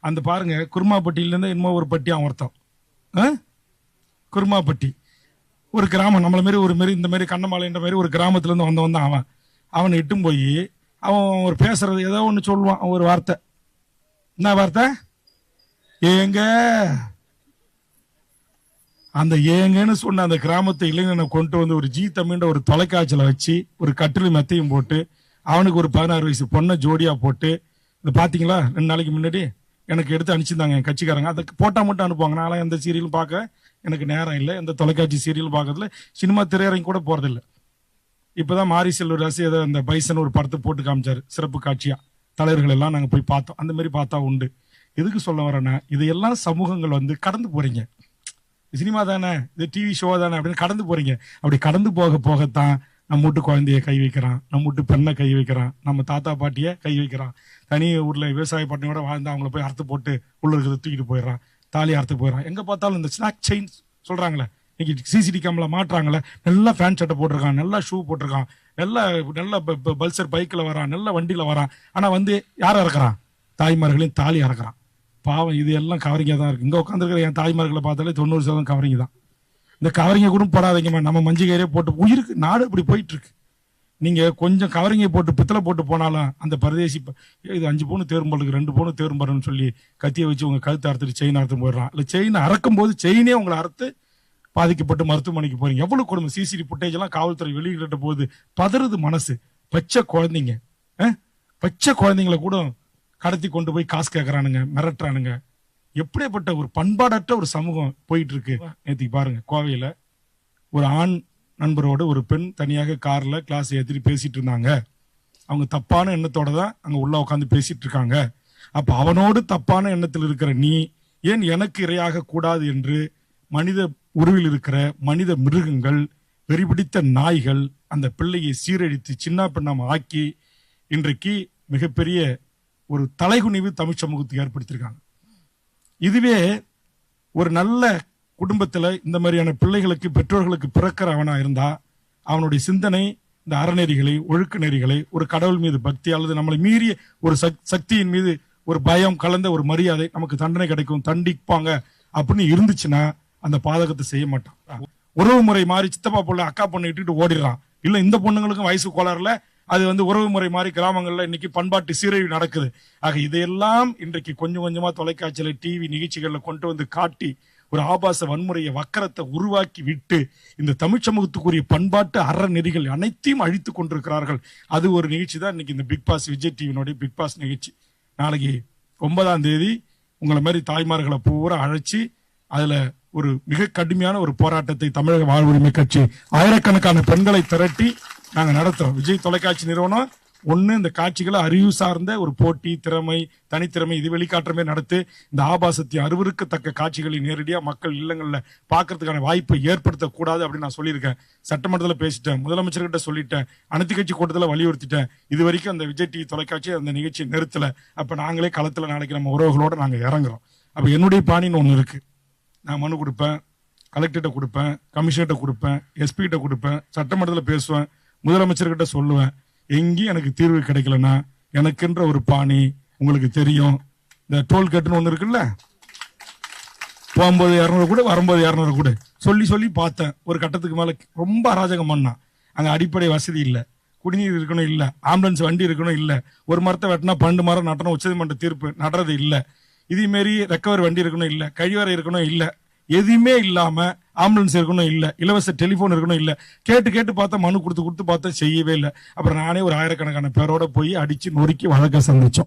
அந்த பாருங்க குருமாப்பட்டியிலேருந்து என்னமோ ஒரு பட்டி அவன் ஒருத்தன். ஆ? குருமாப்பட்டி. ஒரு கிராமம் நம்மளை மாரி ஒரு மாரி இந்த மாதிரி கண்ணமாலைன்ற மாதிரி ஒரு கிராமத்துலேருந்து வந்தவன் தான் அவன். அவனை இட்டும் போய் அவன் ஒரு பேசுறது ஏதோ ஒன்று சொல்லுவான் ஒரு வார்த்தை. என்ன வார்த்தை? ஏங்க. அந்த ஏங்கன்னு சொன்ன அந்த கிராமத்து இளைஞனை கொண்டு வந்து ஒரு ஜி தமிழ்ன்ற ஒரு தொலைக்காட்சியில் வச்சு ஒரு கட்டில் மெத்தையும் போட்டு அவனுக்கு ஒரு பதினாறு வயசு பொண்ணை ஜோடியாக போட்டு இந்த பார்த்தீங்களா ரெண்டு நாளைக்கு முன்னாடி? எனக்கு எடுத்து அனுப்பிச்சிருந்தாங்க என் கட்சிக்காரங்க. அதை போட்டால் மட்டும் அனுப்புவாங்க. நான்லாம் எந்த சீரியலும் பார்க்க எனக்கு நேரம் இல்லை. எந்த தொலைக்காட்சி சீரியல் பார்க்கறதுல சினிமா திரையரங்கு கூட போகிறதில்ல இப்போ தான் மாரி செல்வராசி ஏதோ அந்த பைசன் ஒரு படத்தை போட்டு காமிச்சார். சிறப்பு காட்சியாக தலைவர்கள் எல்லாம் நாங்கள் போய் பார்த்தோம். அந்த மாதிரி பார்த்தா உண்டு. எதுக்கு சொல்ல வரேன்னா இதையெல்லாம் சமூகங்கள் வந்து கடந்து போகிறீங்க சினிமா தானே? இது டிவி ஷோ தானே? அப்படின்னு கடந்து போகிறீங்க அப்படி கடந்து போக போகத்தான் நம்ம வீட்டு குழந்தைய கை வைக்கிறான். நம்ம வீட்டு பெண்ணை கை வைக்கிறான். நம்ம தாத்தா பாட்டிய கை வைக்கிறான். தனி ஊர்ல விவசாய பட்டினியோட வாழ்ந்து அவங்கள போய் அறுத்து போட்டு உள்ள இருக்கிறத தூக்கிட்டு போயிடுறான். தாலி அறுத்து போயிடறான். எங்க பார்த்தாலும் இந்த ஸ்நாக் செயின் சொல்றாங்களே. இன்னைக்கு சிசிடி கேம்ல மாட்டுறாங்களே. நல்லா ஃபேன் சட்டை போட்டிருக்கான். நல்லா ஷூ போட்டிருக்கான். நல்ல நல்ல ப- ப- பல்சர் பைக்ல வரான். நல்ல வண்டியில வரான். ஆனா வந்து யார் இறக்குறான்? தாய்மார்களையும் தாலி இறக்குறான். பாவம் இது எல்லாம் கவரிங்க தான் இருக்கு. இங்க உட்காந்துருக்கிற என் தாய்மார்களை பார்த்தாலே தொண்ணூறு சதவீதம் கவரிங்க தான். இந்த கவரிங்க கூட போடாதீங்கம்மா. நம்ம மஞ்சள் கயிறே போட்டு உயிருக்கு நாடு இப்படி போயிட்டு இருக்கு நீங்க கொஞ்சம் கவரிங்கை போட்டு பித்தளை போட்டு போனாலும் அந்த பரதேசி இது அஞ்சு பவுன் தேரும்பலுக்கு ரெண்டு பவுன் தேரும்பருன்னு சொல்லி கத்தியை வச்சு உங்க கழுத்தை அறுத்துட்டு செயின் அறுத்து போயிடுறான். இல்ல செயின் அறக்கும் போது செயினே உங்களை அறுத்து பாதிக்கப்பட்டு மருத்துவமனைக்கு போறீங்க. எவ்வளவு கொடுமை? சிசிடி ஃபுட்டேஜ் எல்லாம் காவல்துறை வெளியிட்ட போது பதறுது மனசு. பச்சை குழந்தைங்க பச்சை குழந்தைங்களை கூட கடத்தி கொண்டு போய் காசு கேட்கறானுங்க மிரட்டுறானுங்க. எப்படிப்பட்ட ஒரு பண்பாடற்ற ஒரு சமூகம் போயிட்டு இருக்கு நேத்திக்கு பாருங்க கோவையில ஒரு ஆண் நண்பரோட ஒரு பெண் தனியாக கார்ல கிளாஸ் ஏத்திட்டு பேசிட்டு இருந்தாங்க. அவங்க தப்பான எண்ணத்தோட தான் அங்க உள்ள உட்காந்து பேசிட்டு இருக்காங்க. அப்ப அவனோடு தப்பான எண்ணத்தில் இருக்கிற நீ ஏன் எனக்கு இரையாக கூடாது என்று மனித உருவில் இருக்கிற மனித மிருகங்கள் வெறிபிடித்த நாய்கள் அந்த பிள்ளையை சீரழித்து சின்ன பின்னம் ஆக்கி இன்றைக்கு மிகப்பெரிய ஒரு தலைகுனிவு தமிழ் சமூகத்துக்கு ஏற்படுத்தியிருக்காங்க. இதுவே ஒரு நல்ல குடும்பத்தில் இந்த மாதிரியான பிள்ளைகளுக்கு பெற்றோர்களுக்கு பிறக்கிறவனா இருந்தா அவனுடைய சிந்தனை இந்த அறநெறிகளை ஒழுக்க நெறிகளை ஒரு கடவுள் மீது பக்தி அல்லது நம்மளை மீறிய ஒரு சக்- சக்தியின் மீது ஒரு பயம் கலந்த ஒரு மரியாதை நமக்கு தண்டனை கிடைக்கும் தண்டிப்பாங்க அப்படின்னு இருந்துச்சுன்னா அந்த பாதகத்தை செய்ய மாட்டான். உறவு முறை மாறி சித்தப்பா பொண்ணு அக்கா பொண்ணு இட்டுட்டு ஓடிடுறான். இல்லை இந்த பொண்ணுங்களுக்கும் வயசு கோளாறுல அது வந்து உறவு முறை மாதிரி கிராமங்களில் இன்னைக்கு பண்பாட்டு சீரழிவு நடக்குது. ஆக இதையெல்லாம் இன்றைக்கு கொஞ்சம் கொஞ்சமாக தொலைக்காட்சியில் டிவி நிகழ்ச்சிகளில் கொண்டு வந்து காட்டி ஒரு ஆபாச வன்முறையை வக்கரத்தை உருவாக்கி விட்டு இந்த தமிழ் சமூகத்துக்குரிய பண்பாட்டு அறநெறிகள் அனைத்தையும் அழித்து கொண்டிருக்கிறார்கள். அது ஒரு நிகழ்ச்சி தான் இன்னைக்கு இந்த பிக் பாஸ் விஜய் டிவினுடைய பிக் பாஸ் நிகழ்ச்சி. நாளைக்கு ஒன்பதாம் தேதி உங்களை மாதிரி தாய்மார்களை பூரா அழைச்சி அதில் ஒரு மிக கடுமையான ஒரு போராட்டத்தை தமிழக வாழ்வுரிமை கட்சி ஆயிரக்கணக்கான பெண்களை திரட்டி நாங்கள் நடத்துறோம். விஜய் தொலைக்காட்சி நிறுவனம் ஒன்று இந்த காட்சிகளை அறிவு சார்ந்த ஒரு போட்டி திறமை தனித்திறமை இது வெளிக்காட்டுறமே நடத்து இந்த ஆபாசத்தை அருவருக்கத்தக்க காட்சிகளை நேரடியாக மக்கள் இல்லங்களில் பார்க்கறதுக்கான வாய்ப்பை ஏற்படுத்தக்கூடாது அப்படின்னு நான் சொல்லியிருக்கேன். சட்டமன்றத்தில் பேசிட்டேன். முதலமைச்சர்கிட்ட சொல்லிட்டேன். அனைத்து கட்சி கூட்டத்தில் வலியுறுத்திட்டேன். இது வரைக்கும் அந்த விஜய் டிவி தொலைக்காட்சி அந்த நிகழ்ச்சி நிறுத்தலை. அப்போ நாங்களே களத்தில் நாளைக்கு நம்ம உறவுகளோடு நாங்கள் இறங்குறோம். அப்போ என்னுடைய பாணின்னு ஒன்று இருக்குது நான் மனு கொடுப்பேன் கலெக்டர்கிட்ட கொடுப்பேன் கமிஷனர்கிட்ட கொடுப்பேன் எஸ்பிகிட்ட கொடுப்பேன் சட்டமன்றத்தில் பேசுவேன். முதலமைச்சர்கிட்ட சொல்லுவேன் எங்கேயும் எனக்கு தீர்வு கிடைக்கலன்னா எனக்குன்ற ஒரு பாணி உங்களுக்கு தெரியும். இந்த டோல்கேட்டுன்னு ஒன்று இருக்குல்ல? போகும்போது இரநூறு கூட வரும்போது இரநூறு கூட. சொல்லி சொல்லி பார்த்தேன். ஒரு கட்டத்துக்கு மேலே ரொம்ப அராஜகம் பண்ணான். அங்கே அடிப்படை வசதி இல்லை. குடிநீர் இருக்கணும் இல்லை. ஆம்புலன்ஸ் வண்டி இருக்கணும் இல்லை. ஒரு மரத்தை வெட்டினா பன்னெண்டு மரம் நட்டணும் உச்சநீதிமன்ற தீர்ப்பு நடுறது இல்லை. இதேமாரி ரெக்கவர் வண்டி இருக்கணும் இல்லை. கழிவறை இருக்கணும் இல்லை. எதுவுமே இல்லாமல் ஆம்புலன்ஸ் இருக்கணும் இல்லை இலவச டெலிஃபோன் இருக்கணும் இல்லை. கேட்டு கேட்டு பார்த்தா மனு கொடுத்து கொடுத்து பார்த்தா செய்யவே இல்லை. அப்புறம் நானே ஒரு ஆயிரக்கணக்கான பேரோட போய் அடிச்சு நொறுக்கி வழக்க சந்திச்சோம்.